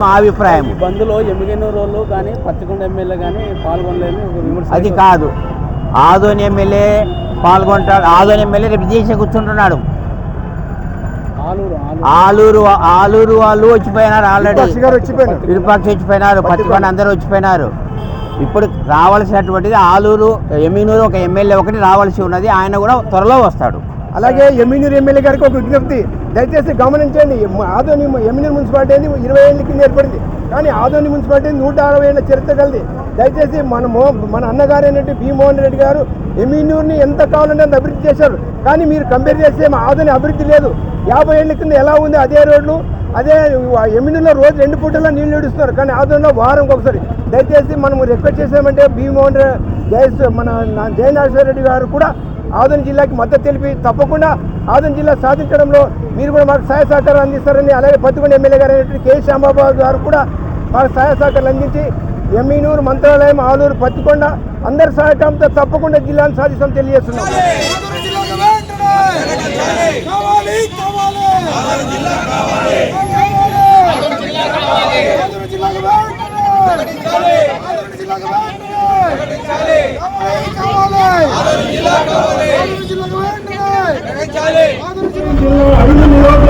మా అభిప్రాయం. బంద్లో వాళ్ళు కానీ పచ్చకొండ ఎమ్మెల్యే కానీ పాల్గొనలేని ఒక విమర్శ అది కాదు. ఆదోని ఎమ్మెల్యే పాల్గొంటాడు. ఆదోని ఎమ్మెల్యే రేపు దీక్ష కూర్చుంటున్నాడు. ఆలూరు ఆలూరు. వాళ్ళు వచ్చిపోయినారు ఆల్రెడీ విరూపాక్ష వచ్చిపోయినారు. పత్తికొండ అందరూ వచ్చిపోయినారు. ఇప్పుడు రావాల్సినటువంటిది ఆలూరు ఎమ్మినూరు ఒక ఎమ్మెల్యే ఒకటి రావాల్సి ఉన్నది. ఆయన కూడా త్వరలో వస్తాడు. అలాగే ఎమ్మినూరు ఎమ్మెల్యే గారికి ఒక విజ్ఞప్తి. దయచేసి గమనించండి ఆదోని ఎమ్మినూరు మున్సిపాలిటీ అనేది ఇరవై ఏళ్ళ కింద ఏర్పడింది. కానీ ఆదోని మున్సిపాలిటీ నూట అరవై ఏళ్ళ చరిత్ర కలిది దయచేసి మన మో మన అన్నగారు అయినట్టు భీమోహన్ రెడ్డి గారు ఎమ్మినూరుని ఎంత కావాలంటే అంత అభివృద్ధి చేశారు. కానీ మీరు కంపేర్ చేస్తే మా ఆదోని అభివృద్ధి లేదు. యాభై ఏళ్ళ కింద ఎలా ఉంది అదే రోడ్లు అదే ఎమ్మినూరులో రోజు రెండు పూటల్లో నీళ్ళు ఇడుస్తున్నారు కానీ ఆదోనిలో వారం ఒకసారి. దయచేసి మనం రిక్వెస్ట్ చేసామంటే భీమోహన్ మోహన్ రె- మన నా- రెడ్డి గారు కూడా ఆదోని జిల్లాకి మద్దతు తెలిపి తప్పకుండా ఆదోని జిల్లా సాధించడంలో మీరు కూడా మాకు సహాయ సహకారం అందిస్తారని అలాగే పత్తికొండ ఎమ్మెల్యే గారు అయినటువంటి కె. శ్యాంబాబు గారు కూడా మాకు సహాయ సహకారాలు అందించి ఎమ్మినూరు మంత్రాలయం ఆలూరు పత్తికొండ అందరి సహకారంతో తప్పకుండా జిల్లాను సాధిస్తాం తెలియజేస్తున్నాం. జిల్లా కావాలి ఆంధ్ర జిల్లా కావాలి ఆంధ్ర జిల్లా కావాలి ఆంధ్ర జిల్లా కావాలి కావాలి ఆంధ్ర జిల్లా కావాలి ఆంధ్ర జిల్లా కావాలి ఆంధ్ర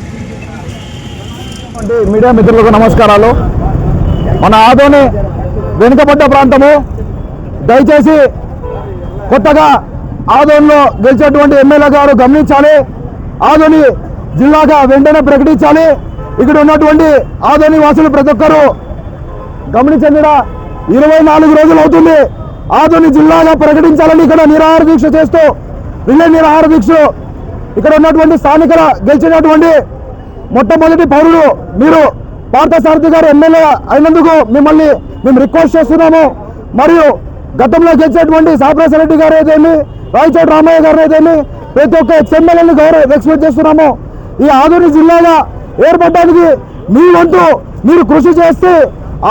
మీడియా మిత్రులకు నమస్కారాలు. మన ఆదోని వెనుకబడ్డ ప్రాంతము. దయచేసి కొత్తగా ఆదోన్లో గెలిచేటువంటి ఎమ్మెల్యే గారు గమనించాలి. ఆదోని జిల్లాగా వెంటనే ప్రకటించాలి. ఇక్కడ ఉన్నటువంటి ఆదోని వాసులు ప్రతి ఒక్కరూ గమనించండి ఇరవై నాలుగు రోజులు అవుతుంది. ఆదోని జిల్లాగా ప్రకటించాలని ఇక్కడ నిరాహార దీక్ష చేస్తూ రిలే నిరాహార దీక్ష ఇక్కడ ఉన్నటువంటి స్థానికుల గెలిచినటువంటి మొట్టమొదటి పౌరుడు మీరు పార్థసారథి గారు ఎమ్మెల్యే అయినందుకు మిమ్మల్ని మేము రిక్వెస్ట్ చేస్తున్నాము. మరియు గతంలో గెలిచినటువంటి సాబ్రాసరెడ్డి గారు ఏదేమి రాయచోటి రామయ్య గారు ఏదేమి ప్రతి ఒక్క ఎక్స్ఎమ్మెల్యేని గౌరవ ఎక్స్పెక్ట్ చేస్తున్నాము. ఈ ఆదోని జిల్లాగా ఏర్పడడానికి మీ వంతు మీరు కృషి చేస్తే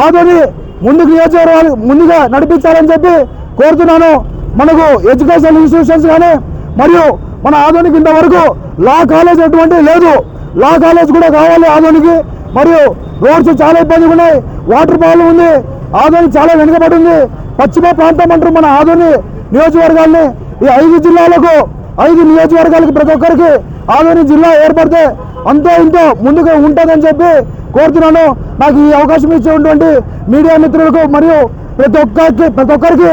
ఆదోని ముందుకు నియోజకవర్గాలు ముందుగా నడిపించాలని చెప్పి కోరుతున్నాను. మనకు ఎడ్యుకేషన్ ఇన్స్టిట్యూషన్స్ కానీ మరియు మన ఆదోనికి ఇంతవరకు లా కాలేజ్ అటువంటి లేదు. లా కాలేజ్ కూడా కావాలి ఆదోనికి మరియు రోడ్స్ చాలా ఇబ్బందిగా ఉన్నాయి. వాటర్ ప్రాబ్లం ఉంది. ఆదోని చాలా వెనుకబడి ఉంది. పశ్చిమ ప్రాంతం అంటారు మన ఆదోని నియోజకవర్గాల్ని ఈ ఐదు జిల్లాలకు ఐదు నియోజకవర్గాలకు ప్రతి ఒక్కరికి ఆదోని జిల్లా ఏర్పడితే అంతో ఇంతో ముందుగా ఉంటుందని చెప్పి కోరుతున్నాను. నాకు ఈ అవకాశం ఇచ్చేటువంటి మీడియా మిత్రులకు మరియు ప్రతి ఒక్కరికి ప్రతి ఒక్కరికి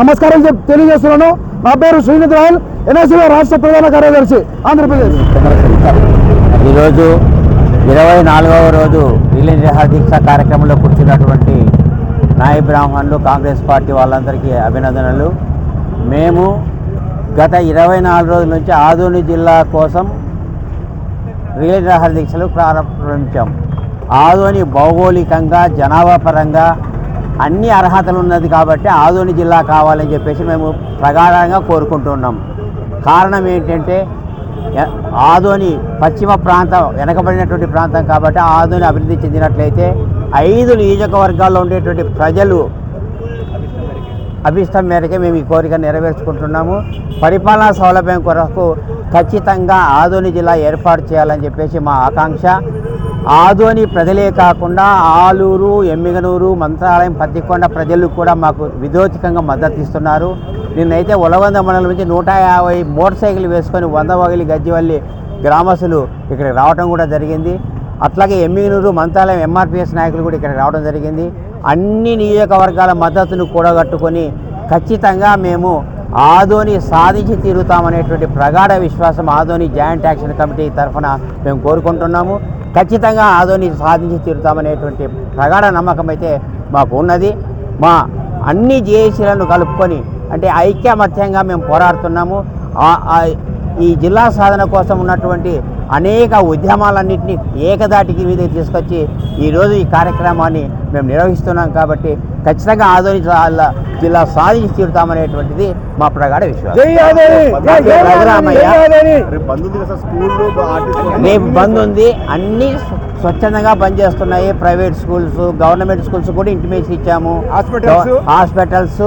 నమస్కారం చెప్ తెలియజేస్తున్నాను. నా పేరు శ్రీనిధి రాయల్ ఎన్ఎస్సీలో రాష్ట్ర ప్రధాన కార్యదర్శి ఆంధ్రప్రదేశ్. ఈరోజు ఇరవై నాలుగవ రోజు రిలే నిరాహార దీక్ష కార్యక్రమంలో కూర్చున్నటువంటి నాయ బ్రాహ్మణులు కాంగ్రెస్ పార్టీ వాళ్ళందరికీ అభినందనలు. మేము గత ఇరవై నాలుగు రోజుల నుంచి ఆదోని జిల్లా కోసం రిలే నిరాహార దీక్షలు ప్రారంభించాం. ఆదోని భౌగోళికంగా జనాభా పరంగా అన్ని అర్హతలు ఉన్నది కాబట్టి ఆదోని జిల్లా కావాలని చెప్పేసి మేము ప్రగాఢంగా కోరుకుంటున్నాం. కారణం ఏంటంటే ఆదోని పశ్చిమ ప్రాంతం వెనకబడినటువంటి ప్రాంతం కాబట్టి ఆదోని అభివృద్ధి చెందినట్లయితే ఐదు నియోజకవర్గాల్లో ఉండేటువంటి ప్రజలు అభిష్టం మేరకే మేము ఈ కోరిక నెరవేర్చుకుంటున్నాము. పరిపాలనా సౌలభ్యం కొరకు ఖచ్చితంగా ఆదోని జిల్లా ఏర్పాటు చేయాలని చెప్పేసి మా ఆకాంక్ష. ఆదోని ప్రజలే కాకుండా ఆలూరు ఎమ్మిగనూరు మంత్రాలయం పత్తికొండ ప్రజలు కూడా మాకు విధోచికంగా మద్దతు ఇస్తున్నారు. నిన్నైతే ఉలవంద మండలం నుంచి నూట యాభై మోటార్ సైకిల్ వేసుకొని వంద వగిలి గజ్జివల్లి గ్రామస్తులు ఇక్కడికి రావడం కూడా జరిగింది. అట్లాగే ఎమ్మిగనూరు మంత్రాలయం ఎంఆర్పిఎస్ నాయకులు కూడా ఇక్కడికి రావడం జరిగింది. అన్ని నియోజకవర్గాల మద్దతును కూడగట్టుకొని ఖచ్చితంగా మేము ఆదోని సాధించి తీరుతామనేటువంటి ప్రగాఢ విశ్వాసం ఆదోని జాయింట్ యాక్షన్ కమిటీ తరఫున మేము కోరుకుంటున్నాము. ఖచ్చితంగా ఆదోని సాధించి తీరుతామనేటువంటి ప్రగాఢ నమ్మకం అయితే మాకు ఉన్నది. మా అన్ని జేఏసీలను కలుపుకొని అంటే ఐక్యమత్యంగా మేము పోరాడుతున్నాము. ఈ జిల్లా సాధన కోసం ఉన్నటువంటి అనేక ఉద్యమాలన్నింటినీ ఏకదాటికి మీద తీసుకొచ్చి ఈరోజు ఈ కార్యక్రమాన్ని మేము నిర్వహిస్తున్నాం కాబట్టి ఖచ్చితంగా ఆదోని జిల్లా సాధించి తీరుతామనేటువంటిది మా ప్రగాఢ విశ్వాసం. రేపు బంద్ ఉంది అన్ని స్వ- స్వచ్ఛందంగా పనిచేస్తున్నాయి ప్రైవేట్ స్కూల్స్ గవర్నమెంట్ స్కూల్స్ కూడా ఇంటిమేషన్ ఇచ్చాము. హాస్పిటల్స్. హాస్పిటల్స్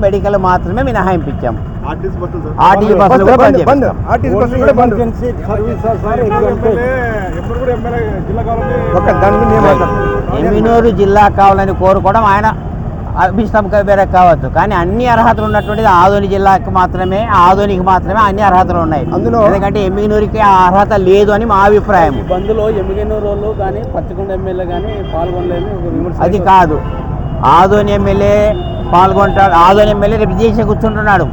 మెడికల్ మాత్రమే మినహాయింపు ఇచ్చాము. ఆర్టీసీ బస్సులు కూడా బంద్ బంద్. ఆర్టీసీ బస్సులు కూడా బంద్ ఒక దాని మీద ఏమంటారు ఎమ్మినూరు జిల్లా కావాలని కోరుకోవడం ఆయన అభిష్టం వేరే కావచ్చు కానీ అన్ని అర్హతలు ఉన్నటువంటిది ఆదోని జిల్లాకి మాత్రమే ఆదోనికి మాత్రమే అన్ని అర్హతలు ఉన్నాయి. అందులో- ఎందుకంటే ఎమ్మినూరికి ఆ అర్హత లేదు అని మా అభిప్రాయం. ఈ బంద్లో ఎమ్మిగనూరు వాళ్ళు కానీ పచ్చకొండ ఎమ్మెల్యే కానీ ఒక విమర్శ అది కాదు. ఆదోని ఎమ్మెల్యే పాల్గొంటాడు ఆదోని ఎమ్మెల్యే రేపు చేసి కూర్చుంటున్నాడు.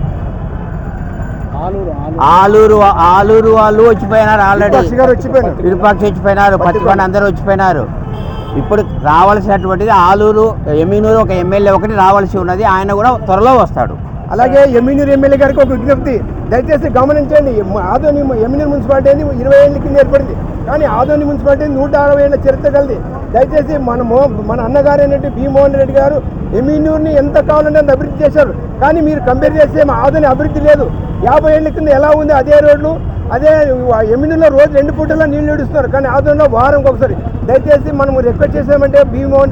ఆలూరు ఆలూరు. వాళ్ళు వచ్చిపోయినారు ఆల్రెడీ విరూపాక్ష వచ్చిపోయినారు. పత్తికొండ అందరూ వచ్చిపోయినారు. ఇప్పుడు రావాల్సినటువంటిది ఆలూరు ఎమ్మినూరు ఒక ఎమ్మెల్యే ఒకటి రావాల్సి ఉన్నది ఆయన కూడా త్వరలో వస్తాడు. అలాగే ఎమ్మినూరు ఎమ్మెల్యే గారికి ఒక విజ్ఞప్తి. దయచేసి గమనించండి ఆదోని ఎమ్మినూరు మున్సిపాలిటీ అనేది ఇరవై ఏళ్ళ కింద ఏర్పడింది. కానీ ఆదోని మున్సిపాలిటీ నూట అరవై ఏళ్ళ చరిత్ర కలిది. దయచేసి మన మో మన అన్నగారు అయినట్టు భీమోహన్ రెడ్డి గారు ఎమ్మినూరుని ఎంత కావాలంటే అంత అభివృద్ధి చేశారు. కానీ మీరు కంపేర్ చేస్తే మా అభివృద్ధి లేదు. యాభై ఏళ్ళ కింద ఎలా ఉంది అదే రోడ్లు అదే ఎమ్మినూరులో రోజు రెండు పూటల్లో నీళ్ళు ఇడుస్తున్నారు కానీ ఆదోనిలో వారం ఒకసారి. దయచేసి మనం రిక్వెస్ట్ చేసామంటే భీమోహన్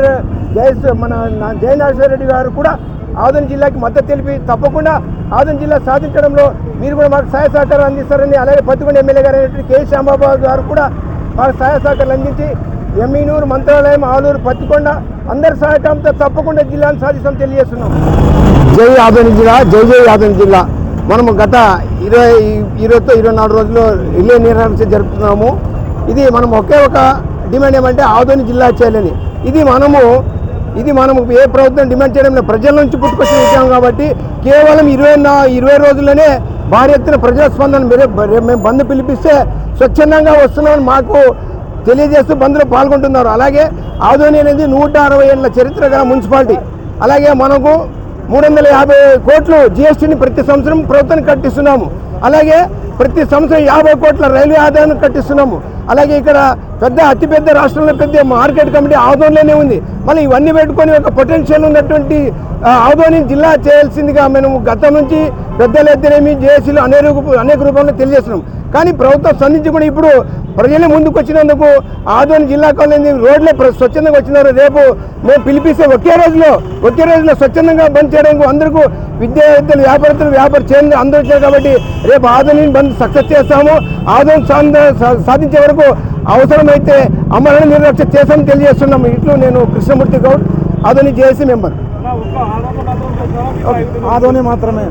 జయ మన నా- జయనాథేశ్వర రెడ్డి గారు కూడా ఆదరణ జిల్లాకి మద్దతు తెలిపి తప్పకుండా ఆదరణ జిల్లా సాధించడంలో మీరు కూడా మాకు సహాయ సహకారం అందిస్తారని అలాగే పత్తికొండ ఎమ్మెల్యే గారు అయినటువంటి కె. శ్యాంబాబు గారు కూడా మాకు సహాయ సహకారాలు అందించి ఎమ్మినూరు మంత్రాలయం ఆలూరు పత్తికొండ అందరి సహకారంతో తప్పకుండా జిల్లాను సాధిస్తాం తెలియజేస్తున్నాం. జై ఆదోని జిల్లా జై జై ఆదోని జిల్లా. మనము గత ఇరవై ఇరవై ఇరవై నాలుగు రోజులు రిలే నిర్వహించి జరుపుతున్నాము. ఇది మనం ఒకే ఒక డిమాండ్ ఏమంటే ఆదోని జిల్లా చేయాలని. ఇది మనము ఇది మనం ఏ ప్రభుత్వం డిమాండ్ చేయడం లేదు. ప్రజల నుంచి పుట్టుకొచ్చిన విషయం కాబట్టి కేవలం ఇరవై నా ఇరవై రోజుల్లోనే భారీ ఎత్తున ప్రజాస్పందన మీరే మేము బంద్ పిలిపిస్తే స్వచ్ఛందంగా వస్తున్నామని మాకు తెలియజేస్తూ బంద్లో పాల్గొంటున్నారు. అలాగే ఆదోని అనేది నూట అరవై ఏళ్ళ చరిత్ర గల మున్సిపాలిటీ. అలాగే మనకు మూడు వందల యాభై కోట్లు జిఎస్టీని ప్రతి సంవత్సరం ప్రభుత్వానికి కట్టిస్తున్నాము. అలాగే ప్రతి సంవత్సరం యాభై కోట్ల రైల్వే ఆదాయాన్ని కట్టిస్తున్నాము. అలాగే ఇక్కడ పెద్ద అతిపెద్ద రాష్ట్రంలో పెద్ద మార్కెట్ కమిటీ ఆదోన్లోనే ఉంది. మళ్ళీ ఇవన్నీ పెట్టుకొని ఒక పొటెన్షియల్ ఉన్నటువంటి ఆదోని జిల్లా చేయాల్సిందిగా మేము గతం నుంచి పెద్దలు ఎద్దరేమి జేసీలు అనేక అనేక రూపంలో తెలియజేస్తున్నాం. కానీ ప్రభుత్వం స్పందించి కూడా ఇప్పుడు ప్రజలే ముందుకు వచ్చినందుకు ఆదోని జిల్లా కాలనీ రోడ్లే ప్ర- స్వచ్ఛందంగా వచ్చినారు. రేపు మేము పిలిపిస్తే ఒకే రోజులో ఒకే రోజులో స్వచ్ఛందంగా బంద్ చేయడానికి అందరికీ విద్యావేత్తలు వ్యాపారస్తులు వ్యాపార చేయండి అందరూ కాబట్టి రేపు ఆదోని బంద్ సక్సెస్ చేస్తాము. ఆదోని సాధించే వరకు అవసరమైతే అమరణ నిర్లక్ష్య చేస్తామని తెలియజేస్తున్నాము ఇట్లు నేను కృష్ణమూర్తి గౌడ్ ఆదోని జేఏసీ మెంబర్. ఆదోని మాత్రమే.